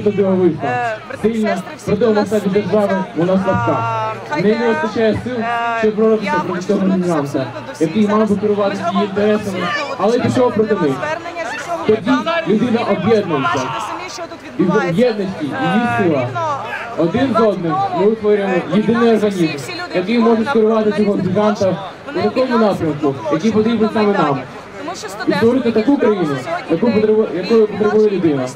просто до дивовижна. Е, брати і Сильна, нас держави, вона слабка. а, Не вистачає сил, е, щоб боротися проти цього всіх. який мав би керувати її інтересами, але пішов проти них. Тоді людина об'єднується. І в. Е, її сила. Один з одним ми утворюємо е, єдиний організм, який може скерувати цього гіганта у такому напрямку, який потрібен саме нам. І створити таку країну, яку потребує- людина.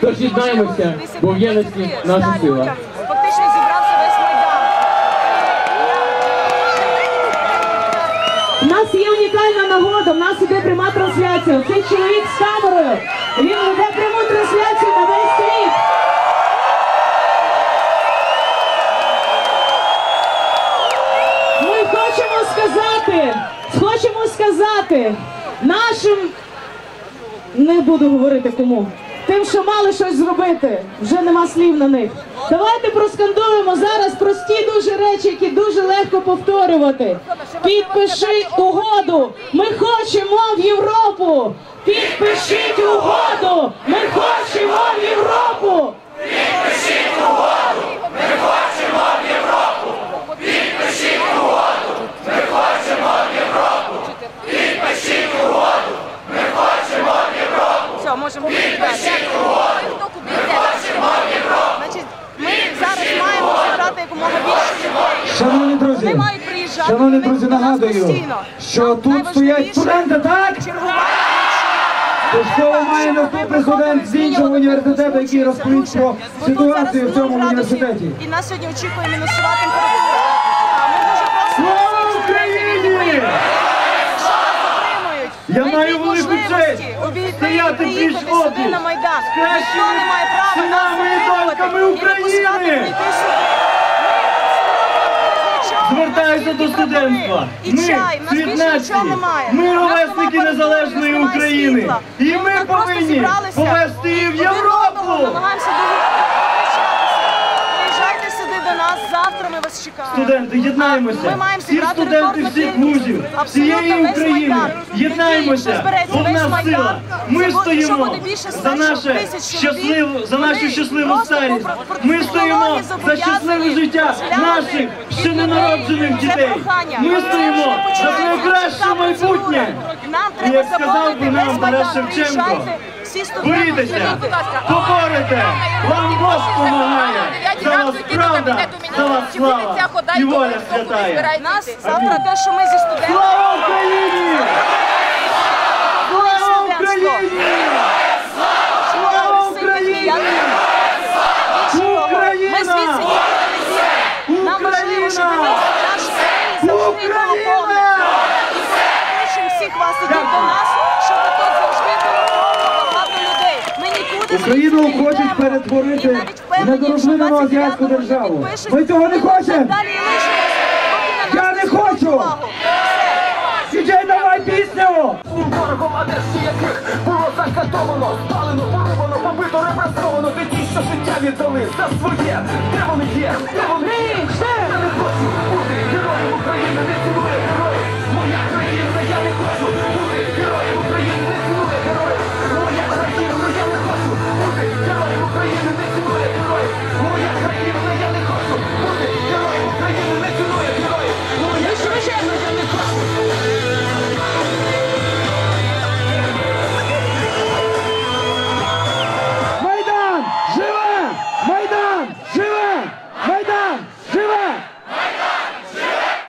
Тож єднаємося, бо в єдності наша сила. Фактично зібрався весь Майдан. У нас є унікальна нагода, в нас іде пряма трансляція. Цей чоловік з камерою. Він веде пряму трансляцію на весь світ. Ми хочемо сказати, хочемо сказати нашим, не буду говорити кому, тим, що мали щось зробити, вже нема слів на них. Давайте проскандуємо зараз прості дуже речі, які дуже легко повторювати. Підпишіть угоду. Ми хочемо в Європу. Підпишіть угоду. Ми хочемо шановні друзі, нагадую, що тут стоять студенти, так? Тож слово має наступний студент з іншого університету, який розповість про ситуацію в цьому університеті. І нас сьогодні очікує мінусова температура. Слава Україні! Я маю велику честь стояти на Майдан. з кращими синами і доньками України. Звертаюся до студентства. Ми чай, в нас світ нації. Ми ровесники незалежної України. І ми повинні повести її в Один Намагаємося. Європу. Вас чекаємо. Студенти, єднаємося. Ми маємо Всі студенти всіх вузів, всієї України. Єднаємося. Одна сила. Ми стоїмо за наше щасливу, за нашу щасливу старість. Ми стоїмо за щасливе життя наших ще ненароджених дітей. Ми стоїмо за своє краще майбутнє. Нам І як сказав би нам Тарас Шевченко, Борітеся, поборете, вам Бог допомагає. За правда, за вас слава і воля святая. Нас завтра те, що ми зі студентами. Слава Україні! Слава Україні! Слава Україні! Україна! Ми звідси не. Нам важливо, щоб Україна! наше завжди було повне. Всіх вас ідіть до нас, щоб тут завжди було багато людей. Ми нікуди Україну хочуть перетворити 29 азіатську державу. Ми цього не хочемо. На Я не хочу. Діджей, давай пісню! Ворогом адреси яких було закатовано, спалено, порубано, побито, репресовано Ти ті, що життя віддали за своє,